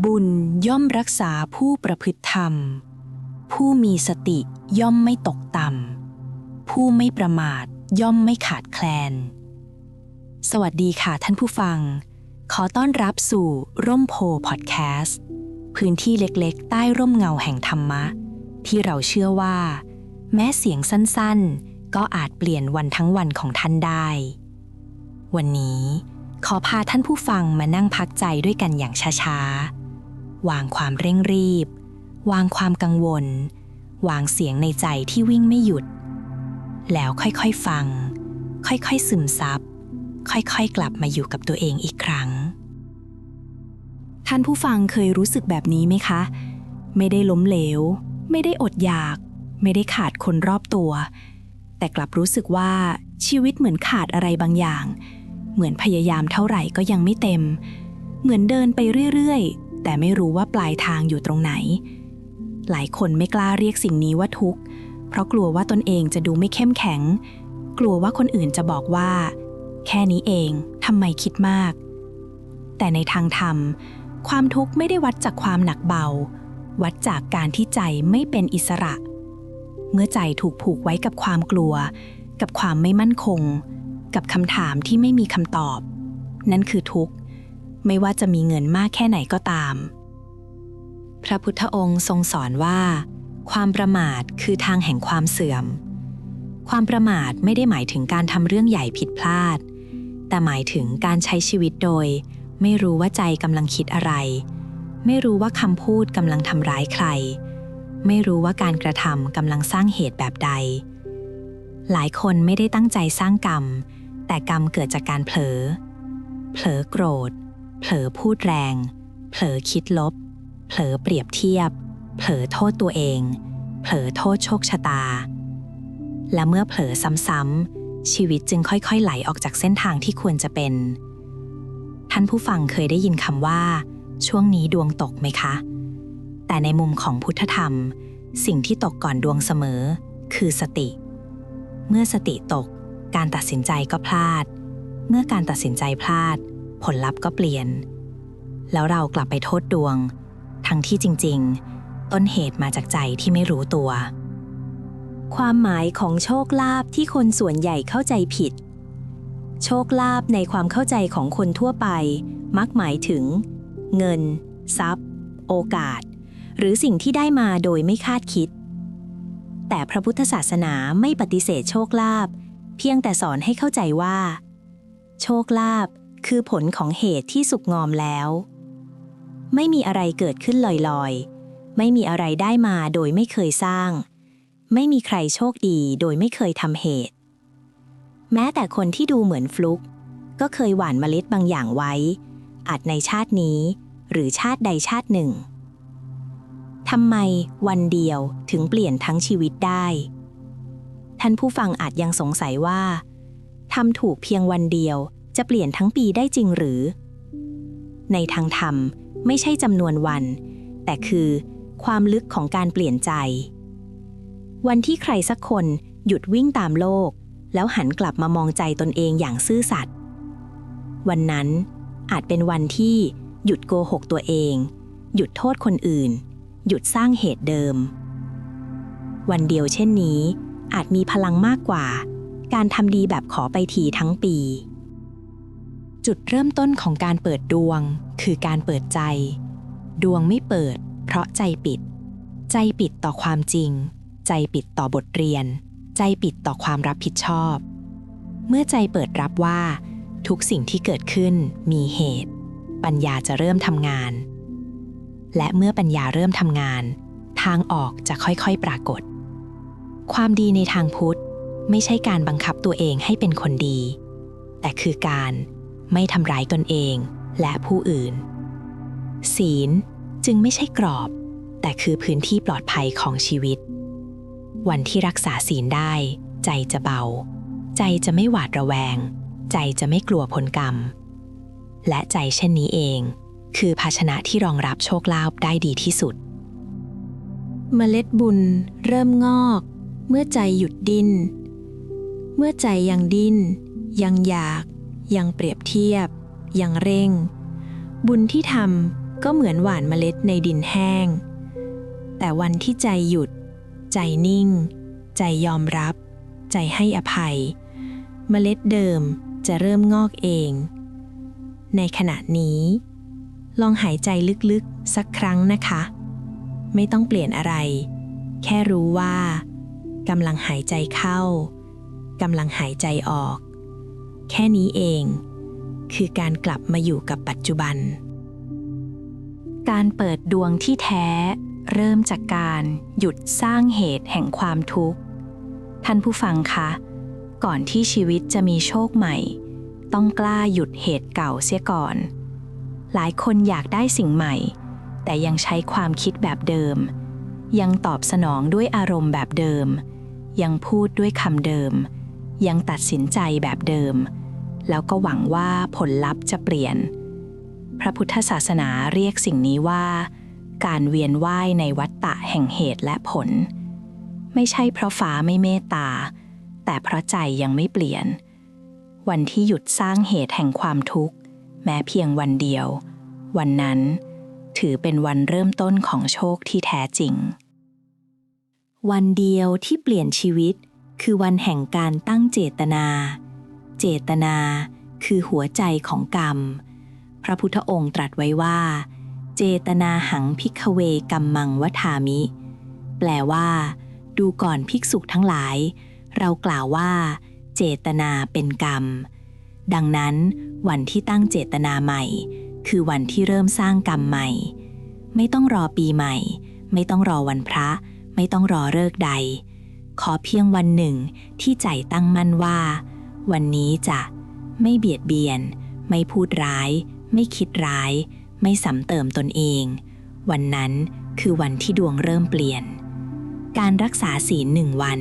บุญย่อมรักษาผู้ประพฤติธรรม ผู้มีสติย่อมไม่ตกต่ำ ผู้ไม่ประมาทย่อมไม่ขาดแคลน สวัสดีค่ะท่านผู้ฟัง ขอต้อนรับสู่ร่มโพพอดแคสต์ พื้นที่เล็กๆ ใต้ร่มเงาแห่งธรรมะ ที่เราเชื่อว่า แม้เสียงสั้นๆ ก็อาจเปลี่ยนวันทั้งวันของท่านได้ วันนี้ขอพาท่านผู้ฟังมานั่งพักใจด้วยกันอย่างช้าๆ วางความเร่งรีบ วางความกังวล วางเสียงในใจที่วิ่งไม่หยุด แล้วค่อยๆฟัง ค่อยๆซึมซับ ค่อยๆกลับมาอยู่กับตัวเองอีกครั้ง ท่านผู้ฟังเคยรู้สึกแบบนี้ไหมคะ ไม่ได้ล้มเหลว ไม่ได้อดอยาก ไม่ได้ขาดคนรอบตัว แต่กลับรู้สึกว่าชีวิตเหมือนขาดอะไรบางอย่าง เหมือนพยายามเท่าไหร่ก็ยังไม่เต็ม เหมือนเดินไปเรื่อย แต่ไม่รู้ว่าปลายทางอยู่ตรงไหน หลายคนไม่กล้าเรียกสิ่งนี้ว่าทุกข์ เพราะกลัวว่าตนเองจะดูไม่เข้มแข็ง กลัวว่าคนอื่นจะบอกว่า แค่นี้เองทำไมคิดมาก แต่ในทางธรรม ความทุกข์ไม่ได้วัดจากความหนักเบา วัดจากการที่ใจไม่เป็นอิสระ เมื่อใจถูกผูกไว้กับความกลัว กับความไม่มั่นคง กับคำถามที่ไม่มีคำตอบ นั่นคือทุกข์ ไม่ว่าจะมีเงินมากแค่ไหนก็ตาม พระพุทธองค์ทรงสอนว่า ความประมาทคือทางแห่งความเสื่อม ความประมาทไม่ได้หมายถึงการทำเรื่องใหญ่ผิดพลาด แต่หมายถึงการใช้ชีวิตโดย ไม่รู้ว่าใจกำลังคิดอะไร ไม่รู้ว่าคำพูดกำลังทำร้ายใคร ไม่รู้ว่าการกระทำกำลังสร้างเหตุแบบใด หลายคนไม่ได้ตั้งใจสร้างกรรม แต่กรรมเกิดจากการเผลอ เผลอโกรธ เผลอพูดแรง เผลอคิดลบ เผลอเปรียบเทียบ เผลอโทษตัวเอง เผลอโทษโชคชะตา และเมื่อเผลอซ้ำๆ ชีวิตจึงค่อยๆ ไหลออกจากเส้นทางที่ควรจะเป็น ท่านผู้ฟังเคยได้ยินคำว่า ช่วงนี้ดวงตกไหมคะ แต่ในมุมของพุทธธรรม สิ่งที่ตกก่อนดวงเสมอ คือสติ เมื่อสติตก การตัดสินใจก็พลาด เมื่อการตัดสินใจพลาด ผลลัพธ์ก็เปลี่ยน แล้วเรากลับไปโทษดวง ทั้งที่จริง ๆ ต้นเหตุมาจากใจที่ไม่รู้ตัว ความหมายของโชคลาภที่คนส่วนใหญ่เข้าใจผิด โชคลาภในความเข้าใจของคนทั่วไป มักหมายถึง เงิน ทรัพย์ โอกาส หรือสิ่งที่ได้มาโดยไม่คาดคิด แต่พระพุทธศาสนาไม่ปฏิเสธโชคลาภเพียงแต่สอนให้เข้าใจว่า โชคลาภ คือผลของเหตุที่สุกงอมแล้ว ไม่มีอะไรเกิดขึ้นลอยๆ ไม่มีอะไรได้มาโดยไม่เคยสร้าง ไม่มีใครโชคดีโดยไม่เคยทำเหตุ แม้แต่คนที่ดูเหมือนฟลุก ก็เคยหว่านเมล็ดบางอย่างไว้ อาจในชาตินี้ หรือชาติใดชาติหนึ่งทำไมวันเดียวถึงเปลี่ยนทั้งชีวิตได้ ท่านผู้ฟังอาจยังสงสัยว่าทำถูกเพียงวันเดียว จะเปลี่ยนทั้งปีได้จริงหรือ ในทางธรรมไม่ใช่จำนวนวัน แต่คือ ความลึกของการเปลี่ยนใจ วันที่ใครสักคนหยุดวิ่งตามโลก แล้วหันกลับมามองใจตนเองอย่างซื่อสัตย์วันนั้นอาจเป็นวันที่หยุดโกหกตัวเอง หยุดโทษคนอื่น หยุดสร้างเหตุเดิม วันเดียวเช่นนี้ อาจมีพลังมากกว่า การทำดีแบบขอไปทีทั้งปี จุดเริ่มต้นของการเปิดดวง คือการเปิดใจ ดวงไม่เปิด เพราะใจปิด ใจปิดต่อความจริง ใจปิดต่อบทเรียน ใจปิดต่อความรับผิดชอบ เมื่อใจเปิดรับว่า ทุกสิ่งที่เกิดขึ้นมีเหตุ ปัญญาจะเริ่มทำงาน และเมื่อปัญญาเริ่มทำงาน ทางออกจะค่อยๆปรากฏ ความดีในทางพุทธ ไม่ใช่การบังคับตัวเองให้เป็นคนดี แต่คือการ ไม่ทำร้ายตนเองและผู้อื่น ศีลจึงไม่ใช่กรอบ แต่คือพื้นที่ปลอดภัยของชีวิต วันที่รักษาศีลได้ ใจจะเบา ใจจะไม่หวาดระแวง ใจจะไม่กลัวผลกรรม และใจเช่นนี้เอง คือภาชนะที่รองรับโชคลาภได้ดีที่สุด เมล็ดบุญเริ่มงอก เมื่อใจหยุดดิ้น เมื่อใจยังดิ้น ยังอยาก ยังเปรียบเทียบ ยังเร่ง บุญที่ทำก็เหมือนหว่านเมล็ดในดินแห้ง แต่วันที่ใจหยุด ใจนิ่ง ใจยอมรับ ใจให้อภัย เมล็ดเดิมจะเริ่มงอกเอง ในขณะนี้ ลองหายใจลึกๆสักครั้งนะคะ ไม่ต้องเปลี่ยนอะไร แค่รู้ว่ากำลังหายใจเข้ากำลังหายใจออก แค่นี้เอง คือการกลับมาอยู่กับปัจจุบัน การเปิดดวงที่แท้ เริ่มจากการหยุดสร้างเหตุแห่งความทุกข์ ท่านผู้ฟังคะ ก่อนที่ชีวิตจะมีโชคใหม่ ต้องกล้าหยุดเหตุเก่าเสียก่อน หลายคนอยากได้สิ่งใหม่ แต่ยังใช้ความคิดแบบเดิม ยังตอบสนองด้วยอารมณ์แบบเดิม ยังพูดด้วยคำเดิมยังตัดสินใจแบบเดิม แล้วก็หวังว่าผลลัพธ์จะเปลี่ยน พระพุทธศาสนาเรียกสิ่งนี้ว่า การเวียนว่ายในวัฏฏะแห่งเหตุและผล ไม่ใช่เพราะฟ้าไม่เมตตา แต่เพราะใจยังไม่เปลี่ยน วันที่หยุดสร้างเหตุแห่งความทุกข์ แม้เพียงวันเดียว วันนั้น ถือเป็นวันเริ่มต้นของโชคที่แท้จริง วันเดียวที่เปลี่ยนชีวิตคือวันแห่งการตั้งเจตนา เจตนา คือหัวใจของกรรม พระพุทธองค์ตรัสไว้ว่า เจตนาหังพิกเวกัมมังวทามิ แปลว่า ดูก่อนภิกษุทั้งหลาย เรากล่าวว่า เจตนาเป็นกรรม ดังนั้น วันที่ตั้งเจตนาใหม่ คือวันที่เริ่มสร้างกรรมใหม่ ไม่ต้องรอปีใหม่ ไม่ต้องรอวันพระ ไม่ต้องรอเลิกใด ขอเพียงวันหนึ่งที่ใจตั้งมั่นว่า วันนี้จะไม่เบียดเบียน ไม่พูดร้าย ไม่คิดร้าย ไม่สำเติมตนเอง วันนั้นคือวันที่ดวงเริ่มเปลี่ยน การรักษาศีลหนึ่งวัน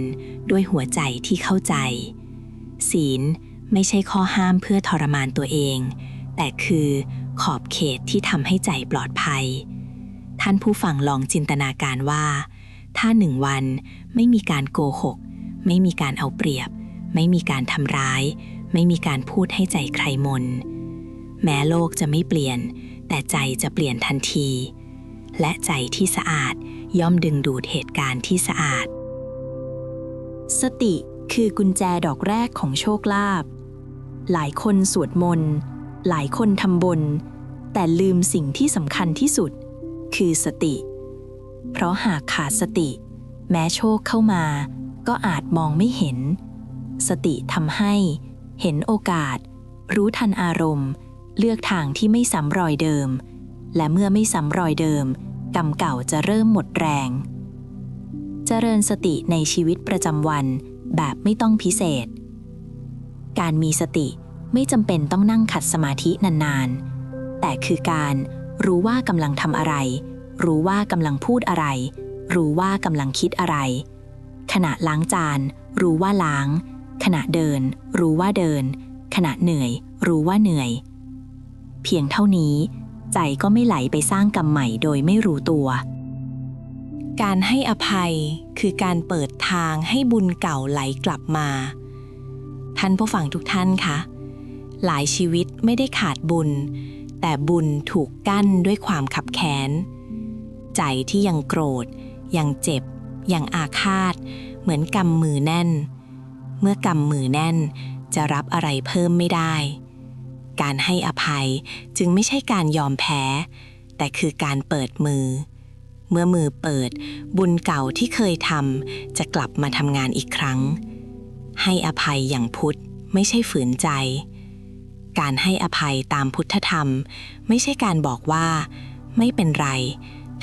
ด้วยหัวใจที่เข้าใจ ศีลไม่ใช่ข้อห้ามเพื่อทรมานตัวเอง แต่คือขอบเขตที่ทำให้ใจปลอดภัย ท่านผู้ฟังลองจินตนาการว่า ถ้าหนึ่งวันไม่มีการโกหก ไม่มีการเอาเปรียบ ไม่มีการทำร้าย ไม่มีการพูดให้ใจใครมน แม้โลกจะไม่เปลี่ยน แต่ใจจะเปลี่ยนทันที และใจที่สะอาดย่อมดึงดูดเหตุการณ์ที่สะอาด สติคือกุญแจดอกแรกของโชคลาภหลายคนสวดมนต์ หลายคนทำบน แต่ลืมสิ่งที่สำคัญที่สุด คือสติ เพราะหากขาดสติ แม้โชคเข้ามา ก็อาจมองไม่เห็น สติทำให้ เห็นโอกาส รู้ทันอารมณ์ เลือกทางที่ไม่ซ้ำรอยเดิม และเมื่อไม่ซ้ำรอยเดิม กรรมเก่าจะเริ่มหมดแรง เจริญสติในชีวิตประจำวันแบบไม่ต้องพิเศษ การมีสติไม่จำเป็นต้องนั่งขัดสมาธินานๆ แต่คือการรู้ว่ากำลังทำอะไร รู้ว่ากำลังพูดอะไร รู้ว่ากำลังคิดอะไร ขณะล้างจาน รู้ว่าล้าง ขณะเดิน รู้ว่าเดิน ขณะเหนื่อย รู้ว่าเหนื่อย เพียงเท่านี้ใจก็ไม่ไหลไปสร้างกรรมใหม่โดยไม่รู้ตัว การให้อภัยคือการเปิดทางให้บุญเก่าไหลกลับมา ท่านผู้ฟังทุกท่านคะหลายชีวิตไม่ได้ขาดบุญ แต่บุญถูกกั้นด้วยความขับแค้น ใจที่ยังโกรธ ยังเจ็บ ยังอาฆาต เหมือนกำมือแน่น เมื่อกำมือแน่นจะรับอะไรเพิ่มไม่ได้ การให้อภัยจึงไม่ใช่การยอมแพ้ แต่คือการเปิดมือ เมื่อมือเปิดบุญเก่าที่เคยทำจะกลับมาทำงานอีกครั้ง ให้อภัยอย่างพุทธไม่ใช่ฝืนใจ การให้อภัยตามพุทธธรรม ไม่ใช่การบอกว่า ไม่เป็นไร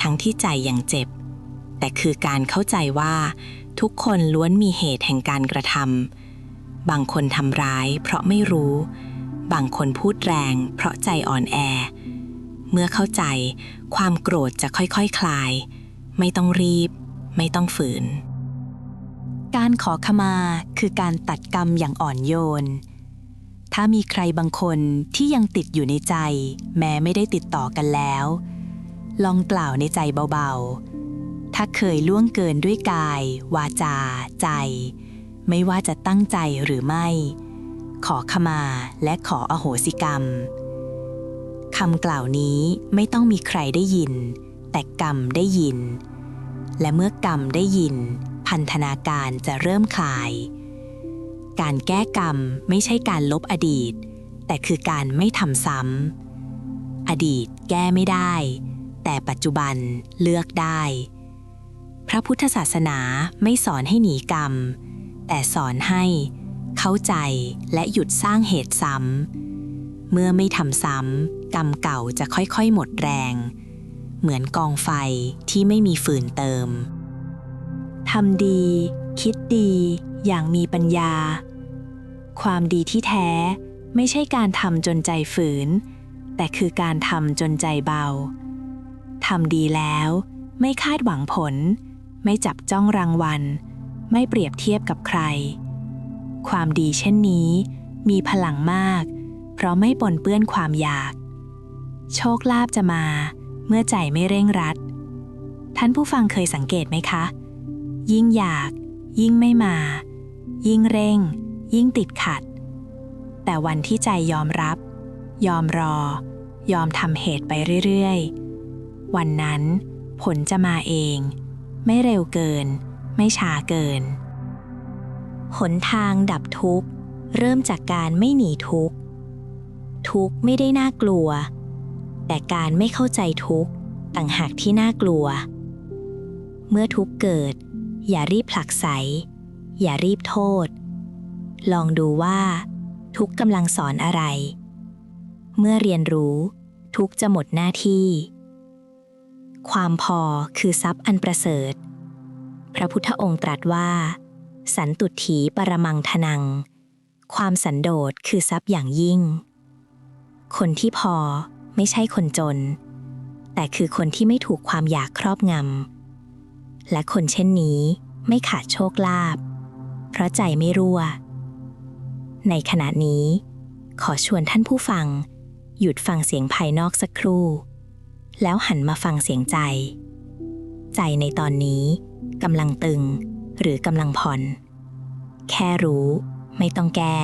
ทั้งที่ใจยังเจ็บ แต่คือการเข้าใจว่า ทุกคนล้วนมีเหตุแห่งการกระทำบางคนทำร้ายเพราะไม่รู้ บางคนพูดแรง เพราะใจอ่อนแอ เมื่อเข้าใจ ความโกรธจะค่อยๆคคลาย ไม่ต้องรีบ ไม่ต้องฝืน การขอขมาคือการตัดกรรมอย่างอ่อนโยน ถ้ามีใครบางคนที่ยังติดอยู่ในใจ แม้ไม่ได้ติดต่อกันแล้ว ลองกล่าวในใจเบาๆ ถ้าเคยล่วงเกินด้วยกาย วาจา ใจ ไม่ว่าจะตั้งใจหรือไม่ ขอขมาและขออโหสิกรรมคคำกล่าวนี้ไม่ต้องมีใครได้ยิน แต่กรรมได้ยิน และเมื่อกรรมได้ยิน พันธนาการจะเริ่มคลาย การแก้กรรมไม่ใช่การลบอดีต แต่คือการไม่ทำซ้ำอดีตแก้ไม่ได้ แต่ปัจจุบันเลือกได้ พระพุทธศาสนาไม่สอนให้หนีกรรม แต่สอนให้ เข้าใจและหยุดสร้างเหตุซ้ำ เมื่อไม่ทำซ้ำ กรรมเก่าจะค่อยๆ หมดแรง เหมือนกองไฟที่ไม่มีฟืนเติมทำดี คิดดีอย่างมีปัญญา ความดีที่แท้ไม่ใช่การทำจนใจฝืน แต่คือการทำจนใจเบาทำดีแล้วไม่คาดหวังผล ไม่จับจ้องรางวัล ไม่เปรียบเทียบกับใคร ความดีเช่นนี้ มีพลังมาก เพราะไม่ปนเปื้อนความอยาก โชคลาภจะมาเมื่อใจไม่เร่งรัด ท่านผู้ฟังเคยสังเกตไหมคะ ยิ่งอยาก ยิ่งไม่มา ยิ่งเร่ง ยิ่งติดขัด แต่วันที่ใจยอมรับ ยอมรอ ยอมทำเหตุไปเรื่อยๆ วันนั้นผลจะมาเอง ไม่เร็วเกิน ไม่ช้าเกิน หนทางดับทุกข์ เริ่มจากการไม่หนีทุกข์ ทุกข์ไม่ได้น่ากลัว แต่การไม่เข้าใจทุกข์ต่างหากที่น่ากลัว เมื่อทุกข์เกิด อย่ารีบผลักไส อย่ารีบโทษ ลองดูว่า ทุกข์กำลังสอนอะไร เมื่อเรียนรู้ทุกจะหมดหน้าที่ ความพอคือทรัพย์อันประเสริฐ พระพุทธองค์ตรัสว่า สันตุถีปรมังทนัง ความสันโดษคือทรัพย์อย่างยิ่ง คนที่พอไม่ใช่คนจน แต่คือคนที่ไม่ถูกความอยากครอบงำ และคนเช่นนี้ไม่ขาดโชคลาภเพราะใจไม่รั่ว ในขณะนี้ ขอชวนท่านผู้ฟัง หยุดฟังเสียงภายนอกสักครู่ แล้วหันมาฟังเสียงใจ ใจในตอนนี้กำลังตึงหรือกำลังผ่อน แค่รู้ไม่ต้องแก้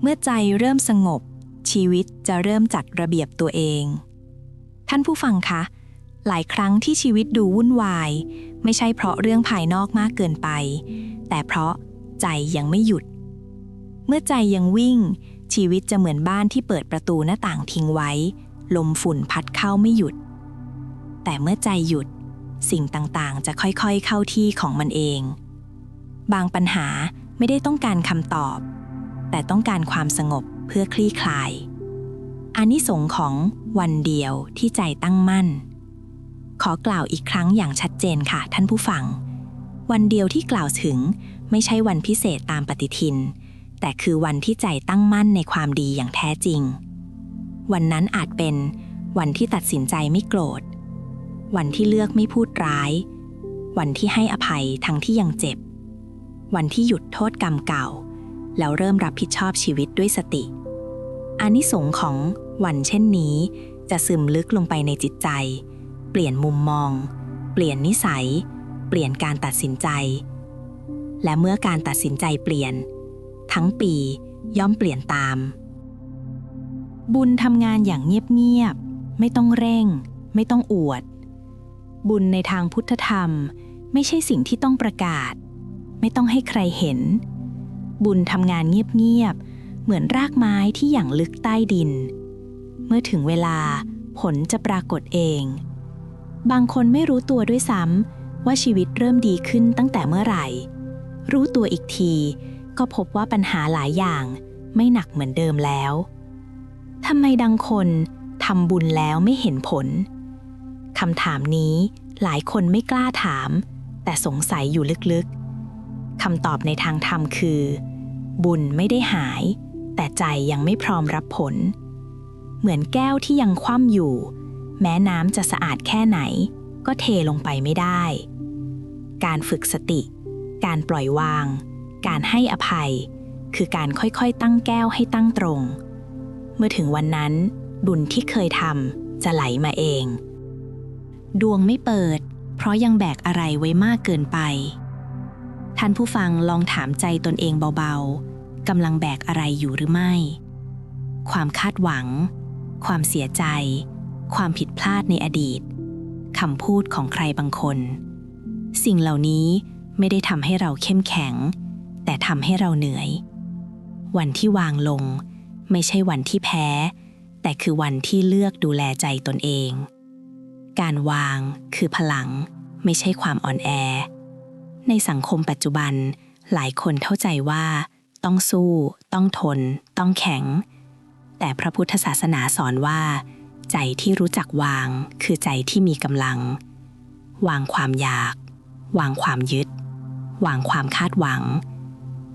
เมื่อใจเริ่มสงบ ชีวิตจะเริ่มจัดระเบียบตัวเอง ท่านผู้ฟังคะ หลายครั้งที่ชีวิตดูวุ่นวาย ไม่ใช่เพราะเรื่องภายนอกมากเกินไป แต่เพราะใจยังไม่หยุด เมื่อใจยังวิ่ง ชีวิตจะเหมือนบ้านที่เปิดประตูหน้าต่างทิ้งไว้ ลมฝุ่นพัดเข้าไม่หยุด แต่เมื่อใจหยุด สิ่งต่างๆ จะค่อยๆเข้าที่ของมันเอง บางปัญหาไม่ได้ต้องการคำตอบ แต่ต้องการความสงบเพื่อคลี่คลายอานิสงส์ของวันเดียวที่ใจตั้งมั่น ขอกล่าวอีกครั้งอย่างชัดเจนค่ะท่านผู้ฟัง วันเดียวที่กล่าวถึงไม่ใช่วันพิเศษตามปฏิทิน แต่คือวันที่ใจตั้งมั่นในความดีอย่างแท้จริง วันนั้นอาจเป็นวันที่ตัดสินใจไม่โกรธ วันที่เลือกไม่พูดร้าย วันที่ให้อภัยทั้งที่ยังเจ็บ วันที่หยุดโทษกรรมเก่า แล้วเริ่มรับผิดชอบชีวิตด้วยสติอานิสงของวันเช่นนี้ จะซึมลึกลงไปในจิตใจ เปลี่ยนมุมมอง เปลี่ยนนิสัย เปลี่ยนการตัดสินใจ และเมื่อการตัดสินใจเปลี่ยน ทั้งปีย่อมเปลี่ยนตาม บุญทำงานอย่างเงียบๆ ไม่ต้องเร่ง ไม่ต้องอวด บุญในทางพุทธธรรม ไม่ใช่สิ่งที่ต้องประกาศ ไม่ต้องให้ใครเห็น บุญทำงานเงียบๆ เหมือนรากไม้ที่อย่างลึกใต้ดิน เมื่อถึงเวลาผลจะปรากฏเอง บางคนไม่รู้ตัวด้วยซ้ำว่าชีวิตเริ่มดีขึ้นตั้งแต่เมื่อไหร่ รู้ตัวอีกทีก็พบว่าปัญหาหลายอย่างไม่หนักเหมือนเดิมแล้ว ทำไมดังคนทำบุญแล้วไม่เห็นผลคำถามนี้หลายคนไม่กล้าถาม แต่สงสัยอยู่ลึกๆคำตอบในทางธรรมคือ บุญไม่ได้หาย แต่ใจยังไม่พร้อมรับผล เหมือนแก้วที่ยังคว่ำอยู่ แม้น้ำจะสะอาดแค่ไหน ก็เทลงไปไม่ได้ การฝึกสติ การปล่อยวาง การให้อภัย คือการค่อยๆตั้งแก้วให้ตั้งตรง เมื่อถึงวันนั้น บุญที่เคยทำจะไหลมาเอง ดวงไม่เปิด เพราะยังแบกอะไรไว้มากเกินไป ท่านผู้ฟังลองถามใจตนเองเบาๆกำลังแบกอะไรอยู่หรือไม่ ความคาดหวัง ความเสียใจ ความผิดพลาดในอดีตคำพูดของใครบางคน สิ่งเหล่านี้ไม่ได้ทำให้เราเข้มแข็ง แต่ทำให้เราเหนื่อย วันที่วางลง ไม่ใช่วันที่แพ้ แต่คือวันที่เลือกดูแลใจตนเอง การวางคือพลัง ไม่ใช่ความอ่อนแอ ในสังคมปัจจุบัน หลายคนเข้าใจว่า ต้องสู้ ต้องทน ต้องแข็ง แต่พระพุทธศาสนาสอนว่า ใจที่รู้จักวาง คือใจที่มีกำลัง วางความอยาก วางความยึด วางความคาดหวัง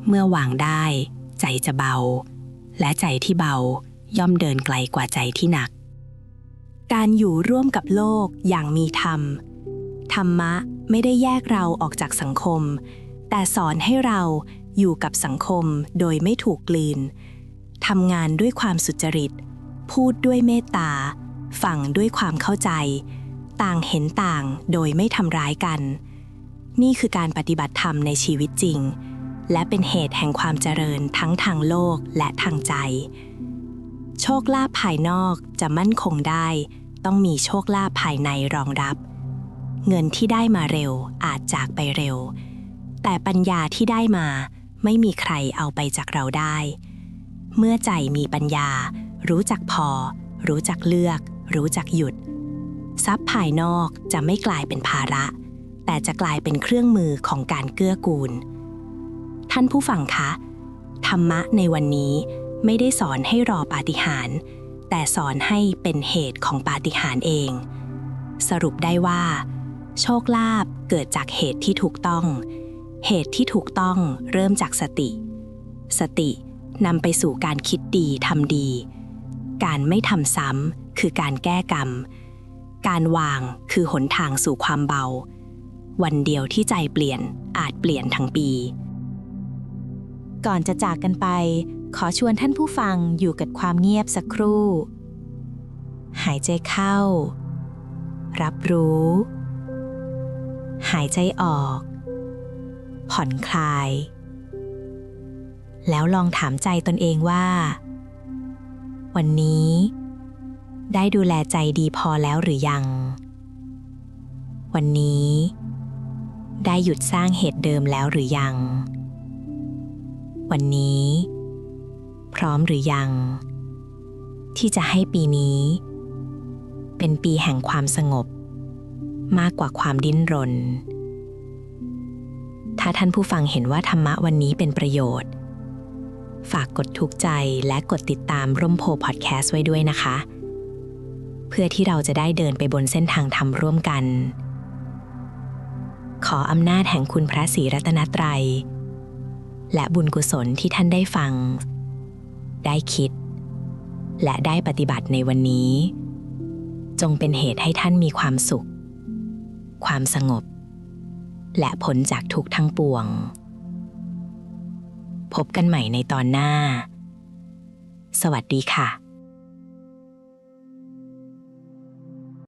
เมื่อวางได้ ใจจะเบา และใจที่เบาย่อมเดินไกลกว่าใจที่หนัก การอยู่ร่วมกับโลกอย่างมีธรรม ธรรมะไม่ได้แยกเราออกจากสังคม แต่สอนให้เราอยู่กับสังคมโดยไม่ถูกกลืนทำงานด้วยความสุจริต พูดด้วยเมตตา ฟังด้วยความเข้าใจ ต่างเห็นต่างโดยไม่ทำร้ายกัน นี่คือการปฏิบัติธรรมในชีวิตจริง และเป็นเหตุแห่งความเจริญทั้งทางโลกและทางใจ โชคลาภภายนอกจะมั่นคงได้ ต้องมีโชคลาภภายในรองรับ เงินที่ได้มาเร็วอาจจากไปเร็ว แต่ปัญญาที่ได้มาไม่มีใครเอาไปจากเราได้ เมื่อใจมีปัญญา รู้จักพอ รู้จักเลือก รู้จักหยุด ทรัพย์ภายนอกจะไม่กลายเป็นภาระ แต่จะกลายเป็นเครื่องมือของการเกื้อกูล ท่านผู้ฟังคะ ธรรมะในวันนี้ไม่ได้สอนให้รอปาฏิหาริย์แต่สอนให้เป็นเหตุของปาฏิหาริย์เอง สรุปได้ว่า โชคลาภเกิดจากเหตุที่ถูกต้อง เหตุที่ถูกต้องเริ่มจากสติ สตินำไปสู่การคิดดีทำดี การไม่ทำซ้ำคือการแก้กรรม การวางคือหนทางสู่ความเบา วันเดียวที่ใจเปลี่ยนอาจเปลี่ยนทั้งปี ก่อนจะจากกันไป ขอชวนท่านผู้ฟังอยู่กับความเงียบสักครู่ หายใจเข้า รับรู้ หายใจออก ผ่อนคลาย แล้วลองถามใจตนเองว่า วันนี้ ได้ดูแลใจดีพอแล้วหรือยัง วันนี้ ได้หยุดสร้างเหตุเดิมแล้วหรือยัง วันนี้ พร้อมหรือยัง ที่จะให้ปีนี้ เป็นปีแห่งความสงบ มากกว่าความดิ้นรน ถ้าท่านผู้ฟังเห็นว่าธรรมะวันนี้เป็นประโยชน์ ฝากกดถูกใจและกดติดตามร่มโพพอดแคสต์ไว้ด้วยนะคะ เพื่อที่เราจะได้เดินไปบนเส้นทางธรรมร่วมกันขออำนาจแห่งคุณพระศรีรัตนตรัย และบุญกุศลที่ท่านได้ฟัง ได้คิด และได้ปฏิบัติในวันนี้ จงเป็นเหตุให้ท่านมีความสุข ความสงบ และผลจากทุกทั้งปวง พบกันใหม่ในตอนหน้า สวัสดีค่ะ